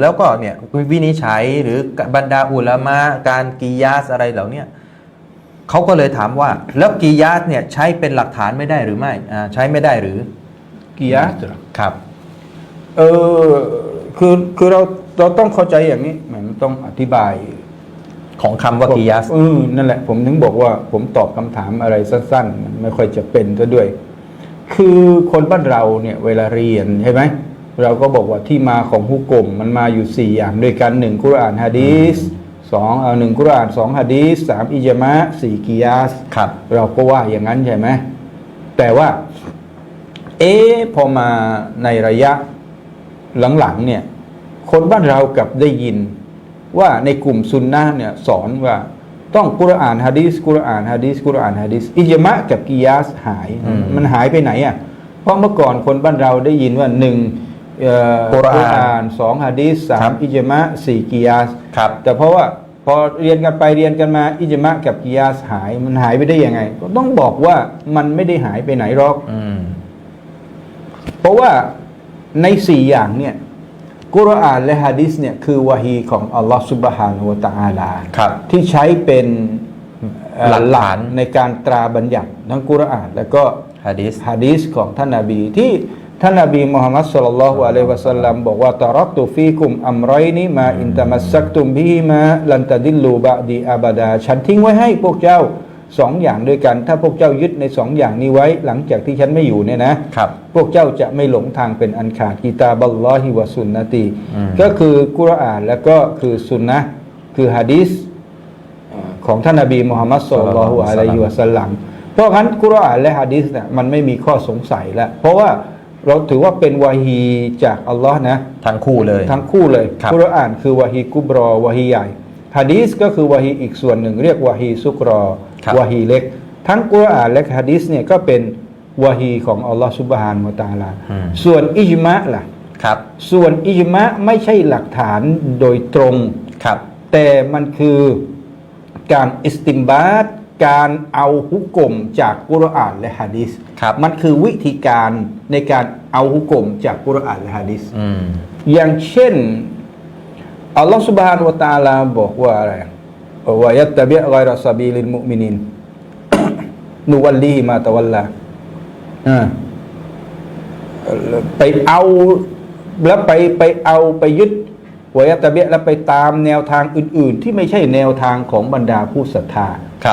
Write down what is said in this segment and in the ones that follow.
แล้วก็เนี่ยวินิจฉัยหรือบรรดาอุลามะการกียาสอะไรเหล่าเนี้ยเขาก็เลยถามว่า แล้วกียาสเนี่ยใช้เป็นหลักฐานไม่ได้หรือไม่อ่าใช้ไม่ได้หรือกิยาสเหรอครับเออคือคือเราเราต้องเข้าใจอย่างนี้มันต้องอธิบายของคำว่ากียาสเออนั่นแหละผมถึงบอกว่าผมตอบคำถามอะไรสั้นๆมันไม่ค่อยจะเป็นซะด้วย คือคนบ้านเราเนี่ยเวลาเรียนใช่ไหม เราก็บอกว่าที่มาของฮุกกลมมันมาอยู่สี่อย่างด้วยกันหนึ่งกุรอานฮะดีสสองเอาหนึ่งกุรอานสองฮะดีสสามอิจามะสี่กิยาสครับ เราก็ว่าอย่างนั้นใช่ไหมแต่ว่า เอ๊ะพอมาในระยะหลังๆเนี่ย คนบ้านเรากลับได้ยินว่าในกลุ่มซุนนะห์เนี่ยสอนว่าต้องกุรอานฮะดีสกุรอานฮะดีสกุรอานฮะดีสอิจมะกับกิยาสหายอืมมันหายไปไหนอะเพราะเมื่อก่อนคนบ้านเราได้ยินว่าหนึ่งเอ่อ กุรอานนสองฮะดีสสาครัมบอิจมะสี่กิยาสครับ แต่เพราะว่าพอเรียนกันไปเรียนกันมาอิจมะกับกิยาสหายมันหายไปได้ยังไง ก็ต้องบอกว่ามันไม่ได้หายไปไหนหรอกอืมเพราะว่าในสี่อย่างเนี่ยกุรอานและฮะดิษเนี่ยคือวะฮีของอัลลอฮฺสุบฮานุวะตะอาลาครับที่ใช้เป็นเอ่อหลักฐานในการตราบัญญัติทั้งกุรอาน และก็ฮะดีสฮะดีษของท่านนาบีที่ ท่านนาบีมุฮัมมัดสุลลัลลอฮุอะลัยฮิวะสัลลัมบอกว่าตารักตุฟีกุมอัมไรนี้มาอินตามัสซักตุมบิฮิมาลันตะดิลลูบะดีอาบาดา ฉันทิ้งไว้ให้พวกเจ้าสองอย่างด้วยกัน ถ้าพวกเจ้ายึดในสองอย่างนี้ไว้ หลังจากที่ฉันไม่อยู่เนี่ยนะครับ พวกเจ้าจะไม่หลงทางเป็นอันขาดกีตาบัลลอฮิวะสุนนะตีอืมก็คือกุรอานแล้วก็คือสุนนะห์คือฮะดีษเอ่อของท่านนบีมุฮัมมัดสุลลัลลอฮุอะลัยฮิวะสัลลัมเพราะงั้นกุรอานและฮะดีษเนี่ยมันไม่มีข้อสงสัยแล้วเพราะว่า เราถือว่าเป็นวาฮีจากอัลลอฮ์นะทั้งคู่เลย ทั้งคู่เลยครับกุรอานคือวาฮีกุบรอวาฮีใหญ่ฮะดีษก็คือวาฮีอีกส่วนหนึ่ง เรียกวาฮีซุกรอครับวาฮีเล็ก ทั้งกุรอานและฮะดีษเนี่ยก็เป็นวาฮีของอัลลอฮ์ซุบฮานวะตะอาลาอืมส่วนอิจมะล่ะครับ ส่วนอิจมะไม่ใช่หลักฐานโดยตรงครับ แต่มันคือการอิสติมบาต การเอาฮุกกลมจากกุรอานและฮะดิษมันคือวิธีการในการเอาฮุกกลมจากกุรอานและฮะดิษอย่างเช่นอัลลอฮฺ سبحانه และ تعالى บอกว่าอะไรวายัตตะเบะไกอยรอซาบีลินมุมินินนูวัลลีมาตะวัลลาไปเอาแล้วไปไปเอาไปยึดวายตะเบะแล้วไปตามแนวทางอื่น ๆ ที่ไม่ใช่แนวทางของบรรดาผู้ศรัทธา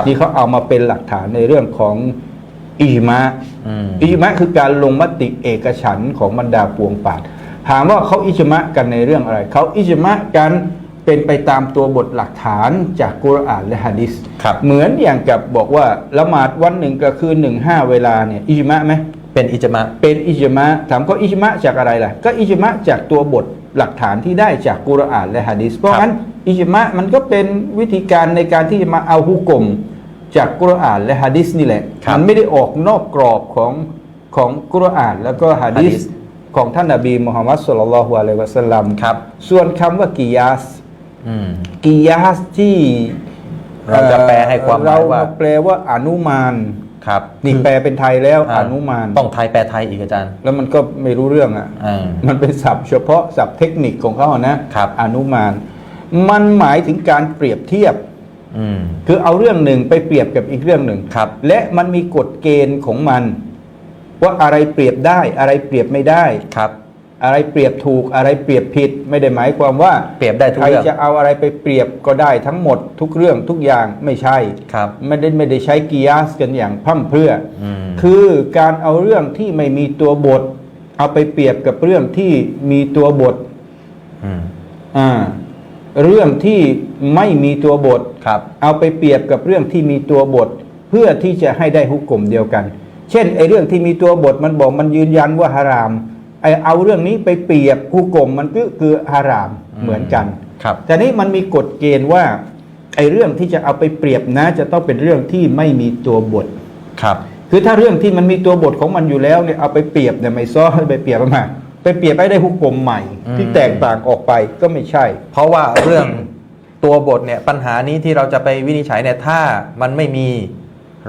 ที่เขาเอามาเป็นหลักฐานในเรื่องของอิจมะอืมอิจมะคือการลงมติเอกฉันท์ของบรรดาปวงปาดถามว่าเขาอิจมะกันในเรื่องอะไรเขาอิจมะกันเป็นไปตามตัวบทหลักฐานจากกุรอานและฮะดิษครับเหมือนอย่างกับบอกว่าละหมาดวันหนึ่งกับคืนหนึ่งห้าเวลาเนี่ยอิจมะไหมเป็นอิจมะเป็นอิจมะถามก็อิจมะจากอะไรล่ะ ก็อิจมะจากตัวบท หลักฐานที่ได้จากกุรอานและฮะดิษเพราะงั้นอิจมะมันก็เป็นวิธีการในการที่จะมาเอาฮุกกลมจากกุรอานและฮะดิษนี่แหละครับมันไม่ได้ออกนอกกรอบของของกุรอานแล้วก็ฮะดิษฮะดิษของท่านนบีมุฮัมมัดสุลลัลลอฮุอะลัยฮิวะสัลลัมครับ ส่วนคำว่ากิยาสอืมกิยาสที่เราจะแปลให้ความหมายเราว่าแปลว่าอนุมาน ครับนี่คือแปลเป็นไทยแล้วอ่าอนุมานต้องไทยแปลไทยอีกอาจารย์ แล้วมันก็ไม่รู้เรื่องอะอ่ามันเป็นศัพท์เฉพาะศัพท์เทคนิคของเขาอะนะครับอนุมาน มันหมายถึงการเปรียบเทียบอืมคือเอาเรื่องหนึ่งไปเปรียบกับอีกเรื่องหนึ่งครับ และมันมีกฎเกณฑ์ของมัน ว่าอะไรเปรียบได้อะไรเปรียบไม่ได้ครับ อะไรเปรียบถูกอะไรเปรียบผิด ไม่ได้หมายความว่าเปรียบได้ทุกใครเรื่อง จะเอาอะไรไปเปรียบก็ได้ทั้งหมดทุกเรื่องทุกอย่างไม่ใช่ครับ ไม่ได้ไม่ได้ใช้กิยาสกันอย่างพร่ำเพรื่ออม คือการเอาเรื่องที่ไม่มีตัวบท เอาไปเปรียบกับเรื่องที่มีตัวบทอืมอ่าเรื่องที่ไม่มีตัวบท ครับ เอาไปเปรียบกับเรื่องที่มีตัวบท เพื่อที่จะให้ได้ฮุกกลมเดียวกัน เช่นไอ้เรื่องที่มีตัวบทมันบอกมันยืนยันว่าฮาราม ไอ้เอาเรื่องนี้ไปเปรียบฮุกกลมมันก็คือฮารามอืมเหมือนกัน ครับ แต่นี้มันมีกฎเกณฑ์ว่าไอ้เรื่องที่จะเอาไปเปรียบนะ จะต้องเป็นเรื่องที่ไม่มีตัวบท ครับ คือถ้าเรื่องที่มันมีตัวบทของมันอยู่แล้วเนี่ยเอาไปเปรียบเนี่ยไม่ซ้อไปเปรียบมาไปเปรียบไปได้ฮุกกลมใหม่อืมที่แตกต่างออกไปก็ไม่ใช่ เพราะว่าเรื่องตัวบทเนี่ยปัญหานี้ที่เราจะไปวินิจฉัยเนี่ยถ้ามันไม่มี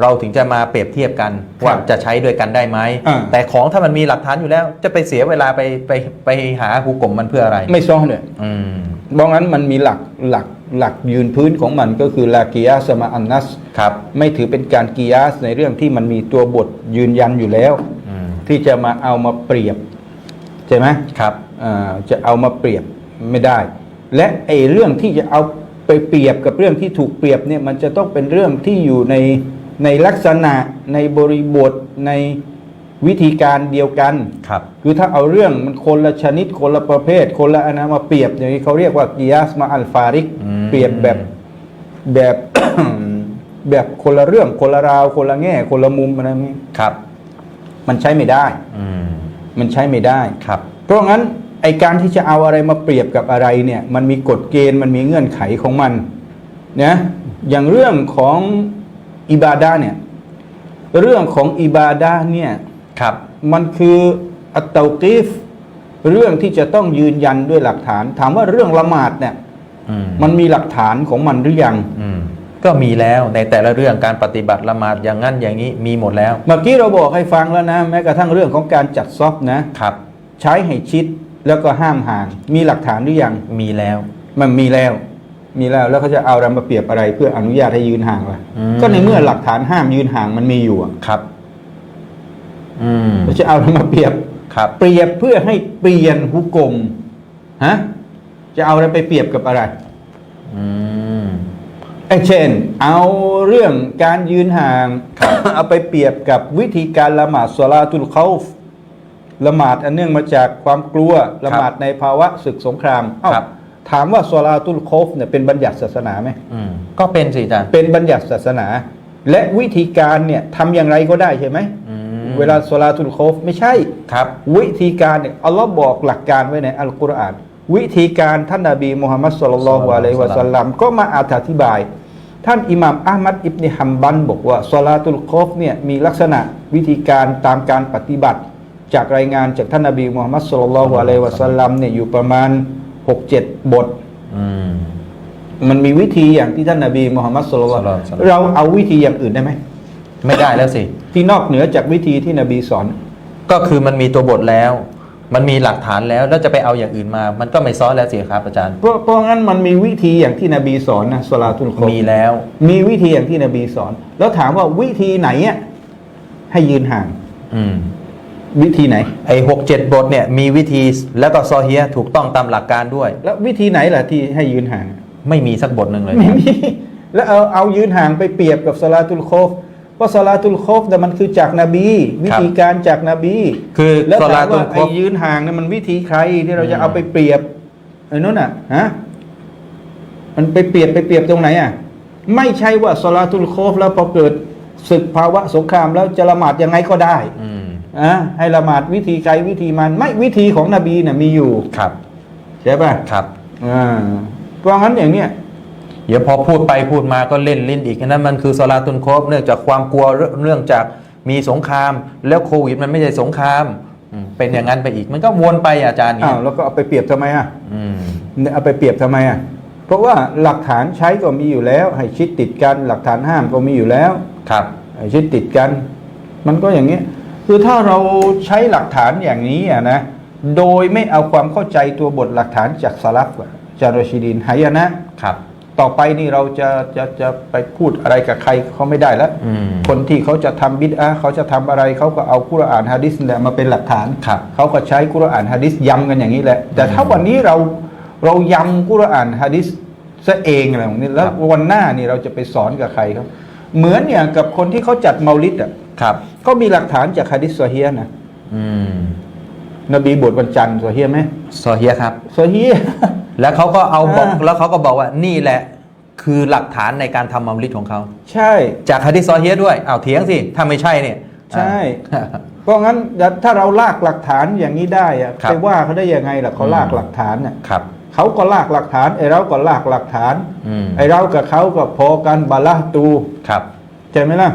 เราถึงจะมาเปรียบเทียบกันว่าจะใช้ด้วยกันได้ไหมอ่าแต่ของถ้ามันมีหลักฐานอยู่แล้ว จะไปเสียเวลาไปไปไปหาฮุกกลมมันเพื่ออะไร ไม่ซ้อนเลยอืมเพราะงั้นมันมีหลักหลักหลักยืนพื้นของมันก็คือลากิยาสมาอันนัสครับไม่ถือเป็นการกิยาสในเรื่องที่มันมีตัวบทยืนยันอยู่แล้วอืมที่จะมาเอามาเปรียบใช่ไหมครับอ่าจะเอามาเปรียบไม่ได้ และไอ้เรื่องที่จะเอาไปเปรียบกับเรื่องที่ถูกเปรียบเนี่ยมันจะต้องเป็นเรื่องที่อยู่ใน ในลักษณะในบริบทในวิธีการเดียวกัน ครับ คือถ้าเอาเรื่องมันคนละชนิดคนละประเภท คนละอนนามาเปรียบอย่างนี้เขาเรียกว่ากิยาสมาอัลฟาริก อืม เปรียบแบบแบบ แบบคนละเรื่องคนละราว คนละแง่ คนละมุมอะไรนี้ครับ มันใช้ไม่ได้ อืม มันใช้ไม่ได้ ครับ เพราะงั้นไอการที่จะเอาอะไรมาเปรียบกับอะไรเนี่ย มันมีกฎเกณฑ์มันมีเงื่อนไขของมันนะอย่างเรื่องของ อิบาดาเนี่ยเรื่องของอิบาดาเนี่ยครับมันคืออัตเตากีฟเรื่องที่จะต้องยืนยันด้วยหลักฐาน ถามว่าเรื่องละหมาดเนี่ยอืมมันมีหลักฐานของมันหรือยังอืมก็มีแล้วในแต่ละเรื่องการปฏิบัติละหมาดอย่างนั้นอย่างนี้มีหมดแล้ว เมื่อกี้เราบอกให้ฟังแล้วนะ แม้กระทั่งเรื่องของการจัดซอฟนะครับ ใช้ให้ชิดแล้วก็ห้ามห่าง มีหลักฐานหรือยังมีแล้ว มันมีแล้ว มีแล้วแล้วเขาจะเอาอะไรมาเปรียบอะไร เพื่ออนุญาตให้ยืนห่างล่ะอืม ก็ในเมื่อหลักฐานห้ามยืนห่างมันมีอยู่อะครับ อืมเขาจะเอาอะไรมาเปรียบ ครับ เปรียบเพื่อให้เปลี่ยนหุกกลมฮะจะเอาอะไรไปเปรียบกับอะไรอืมไอ้เช่น เอาเรื่องการยืนห่าง เอาไปเปรียบกับวิธีการละหมาดสลาตุลเขาฟละหมาดอันเนื่องมาจากความกลัวละหมาดในภาวะศึกสงครามเอ้าครับ ถามว่าสลาตุลเขาฟเนี่ยเป็นบัญญัติศาสนาไหมอืมก็เป็นสิอาจารย์เป็นบัญญัติศาสนา และวิธีการเนี่ยทำอย่างไรก็ได้ใช่ไหมอืมเวลาสลาตุลเขาฟไม่ใช่ครับ วิธีการเนี่ยอัลลอฮ์บอกหลักการไว้ในอัลกุรอานวิธีการท่านนาบีมุฮัมมัดสุลลัลลอฮุอะลัยฮิวะสัลลัมก็มาอธิบาย ท่านอิหม่ามอามัดอิบนิฮัมบันบอกว่าสลาตุลคอฟเนี่ยมีลักษณะวิธีการตามการปฏิบัติ จากรายงานจากท่านนาบีมุฮัมมัดสุลลัลลอฮุอะลัยฮิวะสัลลัมเนี่ยอยู่ประมาณ 6-7บทอืมมันมีวิธีอย่างที่ท่านนาบีมุฮัมมัดสุลลัลลอฮุอะลัยฮิวะสัลลัมศ็อลลัลลอฮุอะลัยฮิวะซัลลัมเราเอาวิธีอย่างอื่นได้ไหมไม่ได้แล้วสิ ที่นอกเหนือจากวิธีที่นบีสอน ก็คือมันมีตัวบทแล้ว มันมีหลักฐานแล้วแล้วจะไปเอาอย่างอื่นมา มันก็ไม่ซ้อนแล้วสิครับอาจารย์ เพราะเพราะงั้นมันมีวิธีอย่างที่นบีสอนนะสลาตุลคอฟมีแล้ว มีวิธีอย่างที่นบีสอน แล้วถามว่าวิธีไหนอะให้ยืนห่าง อืม วิธีไหน ไอ้หกเจ็ดบทเนี่ยมีวิธีแล้วก็ซอเฮียถูกต้องตามหลักการด้วย แล้ววิธีไหนล่ะที่ให้ยืนห่างไม่มีสักบทหนึ่งเลยไม่มีแล้วเอาเอายืนห่างไปเปรียบกับสลาตุลโคฟเพราะสลาตุลโคฟเนี่ยมันคือจากนบี วิธีการจากนบี คือแล้วสถาลามตุว่าลครไอ้บยืนห่างเนี่ยมันวิธีใครที่เราอืจะมเอาไปเปรียบไอ้นู้นน่ะฮะมันไปเปรียบไปเปรียบตรงไหนอะไม่ใช่ว่าสลาตุลโคฟแล้วพอเกิดศึกภาวะสงครามแล้วจะละหมาดยังไงก็ได้ อืมอะให้ละหมาดวิธีใครวิธีมันไม่วิธีของนบีน่ะมีอยู่ครับใช่ป่ะครับอ่าเพราะงั้นอย่างเนี้ยเดี๋ยวพอพูดไปพูดมาก็เล่นลิ้นอีกอันนั้นมันคือสลาตุนครบเนื่องจากความกลัวเรื่องเนื่องจากมีสงคราม แล้วโควิดมันไม่ใช่สงครามอืมเป็นอย่างนั้นไปอีกมันก็วนไปอาจารย์เนี่อ้าวยแล้วก็เอาไปเปรียบทำไมอะอืมเนี่ยเอาไปเปรียบทำไมอะเพราะว่าหลักฐานใช้ก็มีอยู่แล้ว ให้ชิดติดกัน หลักฐานห้ามก็มีอยู่แล้วครับให้ชิดติดกัน มันก็อย่างเงี้ย คือถ้าเราใช้หลักฐานอย่างนี้อะนะโดยไม่เอาความเข้าใจตัวบทหลักฐานจากสลับจารอชิดินหายนะครับ ต่อไปนี่เราจะจะจะไปพูดอะไรกับใครเขาไม่ได้แล้วอืมคนที่เขาจะทำบิดอะห์เขาจะทำอะไรเขาก็เอากุรอานฮะดิษนี่แหละมาเป็นหลักฐานครับเขาก็ใช้กุรอานฮะดิษย้ำกันอย่างนี้แหละ แต่ถ้าวันนี้เราเราย้ำกุรอานฮะดิษซะเองอะไรแบบนี้แล้วครับวันหน้านี่เราจะไปสอนกับใครครับ เหมือนอย่างกับคนที่เขาจัดเมาลิดอะ ครับเขามีหลักฐานจากฮะดิษซอเฮียนะอืมนบีบวชวันจันทร์ซอเฮียไหมซอเฮียครับซอเฮียแล้วเขาก็เอาบอกอ่าแล้วเขาก็บอกว่านี่แหละคือหลักฐานในการทำมัมลิดของเขา ใช่ จากฮะดิษซอเฮียด้วยอ้าวเถียงสิ ถ้าไม่ใช่เนี่ย ใช่อ่าเพราะงั้นถ้าเราลากหลักฐานอย่างนี้ได้อะครับไปว่าเขาได้ยังไงล่ะเขาลากอืมหลักฐานน่ะครับเขาก็ลากหลักฐานไอ้เราก็ลากหลักฐานอืมไอ้เรากับเขาก็พอกันบาละตูครับใช่ไหมล่ะ